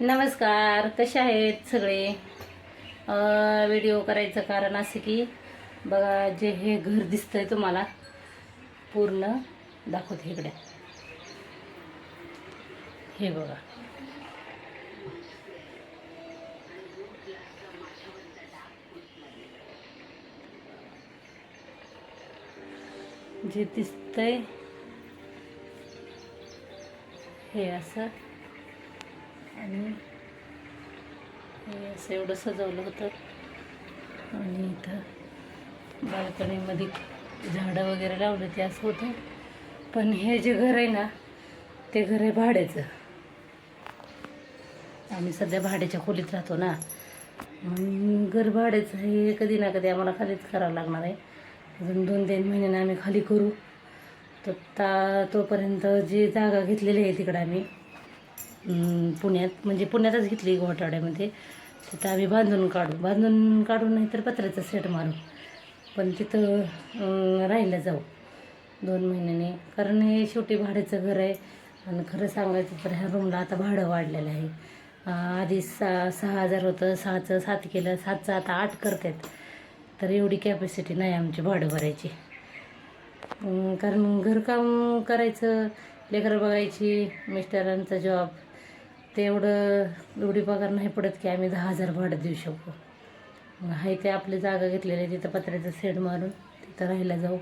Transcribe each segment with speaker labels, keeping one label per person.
Speaker 1: नमस्कार कसे आहेत सगळे? व्हिडिओ करायचं कारण असं की बघा जे हे घर दिसतंय तुम्हाला पूर्ण दाखवते इकडे. हे बघा. जे दिसतंय हे असं आणि हे असं एवढं सजवलं होतं. आणि इथं बाल्कनीमध्ये झाडं वगैरे लावलं ते असं होतं. पण हे जे घर आहे ना ते घर आहे भाड्याचं. आम्ही सध्या भाड्याच्या खोलीत राहतो ना. म्हणून घर भाड्याचं हे कधी ना कधी आम्हाला खालीच करावं लागणार आहे. अजून दोन तीन महिन्यानं आम्ही खाली करू. तर ता तोपर्यंत जी जागा घेतलेली आहे तिकडं आम्ही पुण्यात म्हणजे पुण्यातच घेतली घोटाड्यामध्ये तिथं आम्ही बांधून काढू. बांधून काढू नाही तर पत्र्याचं सेट मारू. पण तिथं राहायला जाऊ. दोन महिन्याने. कारण हे शेवटी भाड्याचं घर आहे. आणि खरं सांगायचं तर ह्या रूमला आता भाडं वाढलेलं आहे. आधी सहा सहा हजार होतं. सहाचं सात केलं. सातचं आता आठ करतात. तर एवढी कॅपॅसिटी नाही आमची भाडं भरायची. कारण घरकाम करायचं लेकरं बघायची मिस्टरांचा जॉब तेवढं उडी एवढी पगार नाही पडत की आम्ही दहा हजार भाडं देऊ शकू. मग आहे ते आपली जागा घेतलेली आहे तिथं पत्र्याचं शेड मारून तिथं राहायला जाऊ.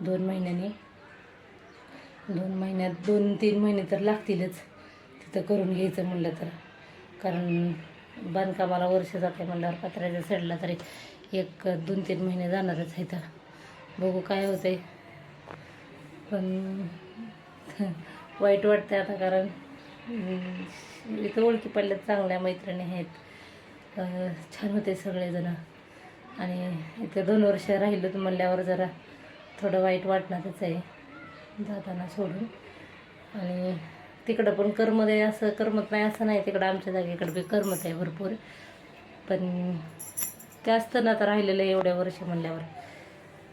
Speaker 1: दोन महिन्याने. दोन महिन्यात दोन तीन महिने तर लागतीलच. तिथं करून घ्यायचं म्हणलं तर. कारण बांधकामाला वर्ष जाते म्हणल्यावर पत्र्याच्या सेडला तरी एक दोन तीन महिने जाणारच आहे तर. बघू काय होतंय. पण वाईट वाटतं आता कारण म्हणजे इथं ओळखी पडल्यात चांगल्या मैत्रिणी आहेत. छान होते सगळेजण. आणि इथं दोन वर्ष राहिलो तर म्हणल्यावर जरा थोडं वाईट वाटणारच आहे जाताना सोडून. आणि तिकडं पण कर्म आहे असं करमत नाही असं नाही तिकडं आमच्या जागेकडं बी करमत आहे भरपूर. पण जास्त ना आता राहिलेलं आहे एवढ्या वर्ष म्हणल्यावर.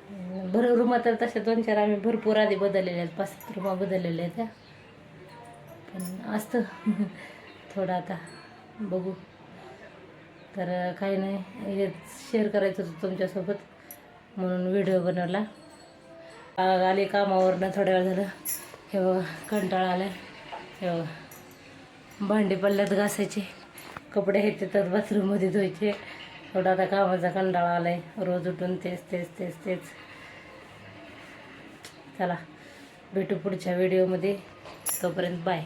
Speaker 1: भर बरं रुमा तर तशा दोन चार आम्ही भरपूर आधी बदललेल्या आहेत पाच सात रुमा बदललेल्या आहेत. त्या पण असतं. थोडं आता बघू. तर काही नाही हे शेअर करायचं होतं तुमच्यासोबत. म्हणून व्हिडिओ बनवला. आले कामावरनं थोड्या वेळ झालं. हे बघा कंटाळा आला हे बघा. भांडी पडल्यात घासायचे. कपडे हे तर बाथरूममध्ये धुवायचे. थोडा आता कामाचा कंटाळा आलाय. रोज उठून तेच तेच तेच तेच. चला भेटू पुढच्या व्हिडिओमध्ये तोपर्यंत बाय